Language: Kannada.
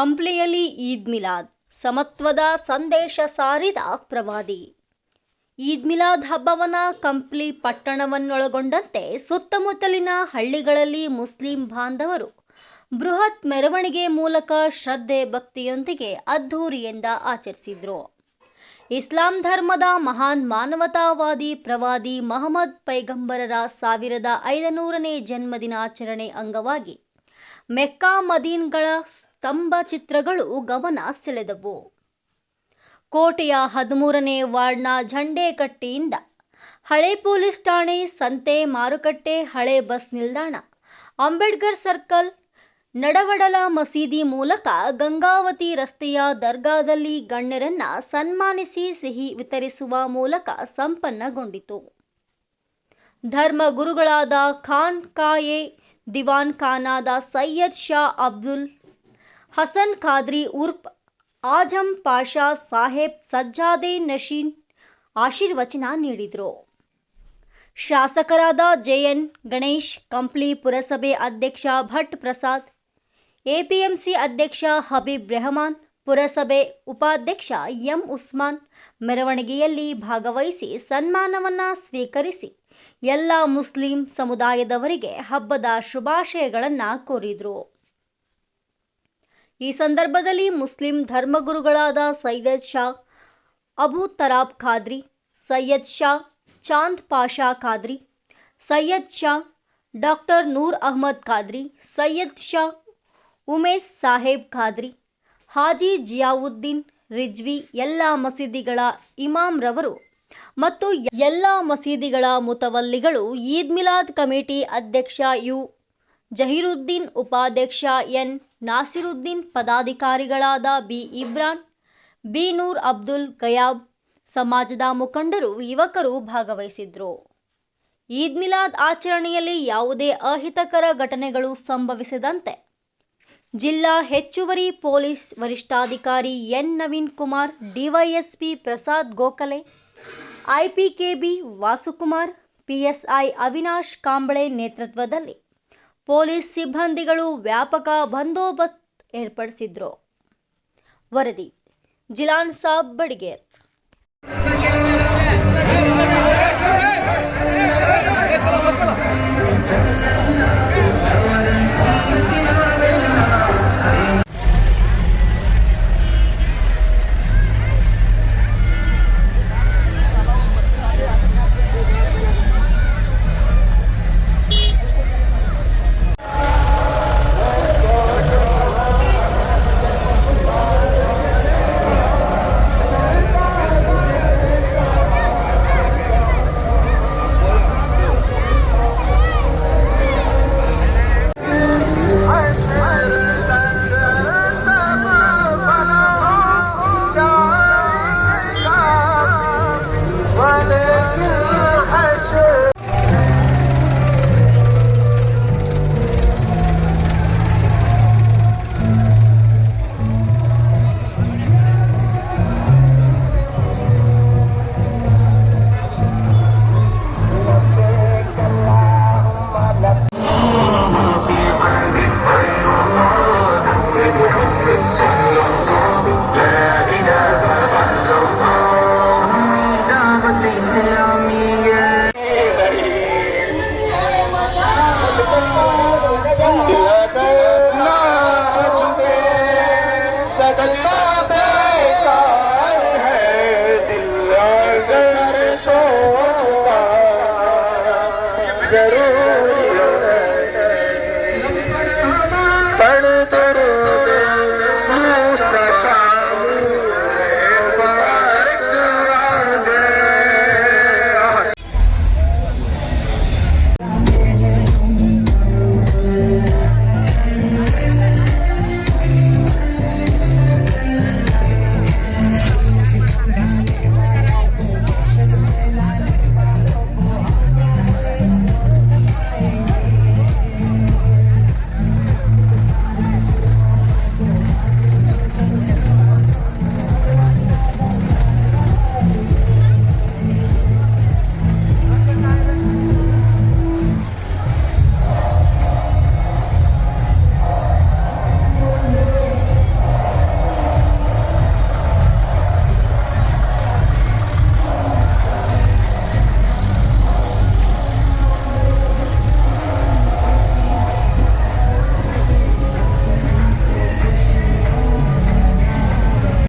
ಕಂಪ್ಲಿಯಲ್ಲಿ ಈದ್ ಮಿಲಾದ್, ಸಮತ್ವದ ಸಂದೇಶ ಸಾರಿದ ಪ್ರವಾದಿ. ಈದ್ ಮಿಲಾದ್ ಹಬ್ಬವನ ಕಂಪ್ಲಿ ಪಟ್ಟಣವನ್ನೊಳಗೊಂಡಂತೆ ಸುತ್ತಮುತ್ತಲಿನ ಹಳ್ಳಿಗಳಲ್ಲಿ ಮುಸ್ಲಿಂ ಬಾಂಧವರು ಬೃಹತ್ ಮೆರವಣಿಗೆ ಮೂಲಕ ಶ್ರದ್ಧೆ ಭಕ್ತಿಯೊಂದಿಗೆ ಅದ್ಧೂರಿಯಿಂದ ಆಚರಿಸಿದ್ರು. ಇಸ್ಲಾಂ ಧರ್ಮದ ಮಹಾನ್ ಮಾನವತಾವಾದಿ ಪ್ರವಾದಿ ಮಹಮ್ಮದ್ ಪೈಗಂಬರರ ಸಾವಿರದ ಐದನೂರನೇ ಜನ್ಮದಿನಾಚರಣೆ ಅಂಗವಾಗಿ ಮೆಕ್ಕಾ ಮದೀನ್ಗಳ ಸ್ತಂಭ ಚಿತ್ರಗಳು ಗಮನ ಸೆಳೆದವು. ಕೋಟೆಯ ಹದಿಮೂರನೇ ವಾರ್ಡ್ನ ಝಂಡೇಕಟ್ಟಿಯಿಂದ ಹಳೆ ಪೊಲೀಸ್ ಠಾಣೆ, ಸಂತೆ ಮಾರುಕಟ್ಟೆ, ಹಳೆ ಬಸ್ ನಿಲ್ದಾಣ, ಅಂಬೇಡ್ಕರ್ ಸರ್ಕಲ್, ನಡವಡಲ ಮಸೀದಿ ಮೂಲಕ ಗಂಗಾವತಿ ರಸ್ತೆಯ ದರ್ಗಾದಲ್ಲಿ ಗಣ್ಯರನ್ನ ಸನ್ಮಾನಿಸಿ ಸಿಹಿ ವಿತರಿಸುವ ಮೂಲಕ ಸಂಪನ್ನಗೊಂಡಿತು. ಧರ್ಮಗುರುಗಳಾದ ಖಾನ್ ಕಾಯೆ, ದಿವಾನ್ ಖಾನಾದ ಸೈಯದ್ ಶಾ ಅಬ್ದುಲ್ ಹಸನ್ ಖಾದ್ರಿ ಉರ್ಫ್ ಆಜಂ ಪಾಷಾ ಸಾಹೇಬ್ ಸಜ್ಜಾದೆ ನಶೀನ್ ಆಶೀರ್ವಚನ ನೀಡಿದರು. ಶಾಸಕರಾದ ಜೆಎನ್ ಗಣೇಶ್, ಕಂಪ್ಲಿ ಪುರಸಭೆ ಅಧ್ಯಕ್ಷ ಭಟ್ ಪ್ರಸಾದ್, ಎಪಿಎಂಸಿ ಅಧ್ಯಕ್ಷ ಹಬೀಬ್ ರೆಹಮಾನ್, ಪುರಸಭೆ ಉಪಾಧ್ಯಕ್ಷ ಎಂ ಉಸ್ಮಾನ್ ಮೆರವಣಿಗೆಯಲ್ಲಿ ಭಾಗವಹಿಸಿ ಸನ್ಮಾನವನ್ನ ಸ್ವೀಕರಿಸಿ ಎಲ್ಲ ಮುಸ್ಲಿಂ ಸಮುದಾಯದವರಿಗೆ ಹಬ್ಬದ ಶುಭಾಶಯಗಳನ್ನು ಕೋರಿದರು. ಈ ಸಂದರ್ಭದಲ್ಲಿ ಮುಸ್ಲಿಂ ಧರ್ಮಗುರುಗಳಾದ ಸೈಯದ್ ಶಾ, ಅಬು ತರಾಬ್ ಖಾದ್ರಿ, ಸೈಯದ್ ಶಾ, ಚಾಂದ್ ಪಾಷಾ ಖಾದ್ರಿ, ಸೈಯದ್ ಶಾ, ಡಾಕ್ಟರ್ ನೂರ್ ಅಹ್ಮದ್ ಖಾದ್ರಿ, ಸೈಯದ್ ಶಾ, ಉಮೇಶ್ ಸಾಹೇಬ್ ಖಾದ್ರಿ, ಹಾಜಿ ಜಿಯಾವುದ್ದೀನ್ ರಿಜ್ವಿ ಎಲ್ಲ ಮಸೀದಿಗಳ ಇಮಾಮ್ರವರು ಮತ್ತು ಎಲ್ಲ ಮಸೀದಿಗಳ ಮುತವಲ್ಲಿಗಳು ಈದ್ ಮಿಲಾದ್ ಕಮಿಟಿ ಅಧ್ಯಕ್ಷ ಯು ಜಹೀರುದ್ದೀನ್ ಉಪಾಧ್ಯಕ್ಷ ಎನ್ ನಾಸಿರುದ್ದೀನ್ ಪದಾಧಿಕಾರಿಗಳಾದ ಬಿ. ಇಬ್ರಾನ್, ಬಿ. ನೂರ್ ಅಬ್ದುಲ್ ಗಯಾಬ್, ಸಮಾಜದ ಮುಖಂಡರು, ಯುವಕರು ಭಾಗವಹಿಸಿದ್ರು. ಈದ್ ಮಿಲಾದ್ ಆಚರಣೆಯಲ್ಲಿ ಯಾವುದೇ ಅಹಿತಕರ ಘಟನೆಗಳು ಸಂಭವಿಸದಂತೆ ಜಿಲ್ಲಾ ಹೆಚ್ಚುವರಿ ಪೊಲೀಸ್ ವರಿಷ್ಠಾಧಿಕಾರಿ N. Naveen Kumar DYSP Prasad Gokhale IPKB Vasukumar PSI Avinash Kamble ನೇತೃತ್ವದಲ್ಲಿ ಪೊಲೀಸ್ ಸಿಬ್ಬಂದಿಗಳು ವ್ಯಾಪಕ ಬಂದೋಬಸ್ತ್ ಏರ್ಪಡಿಸಿದ್ರು. ವರದಿ ಜಿಲಾನ್ ಸಾಬ್ ಬಡಿಗೇರ್. ضروری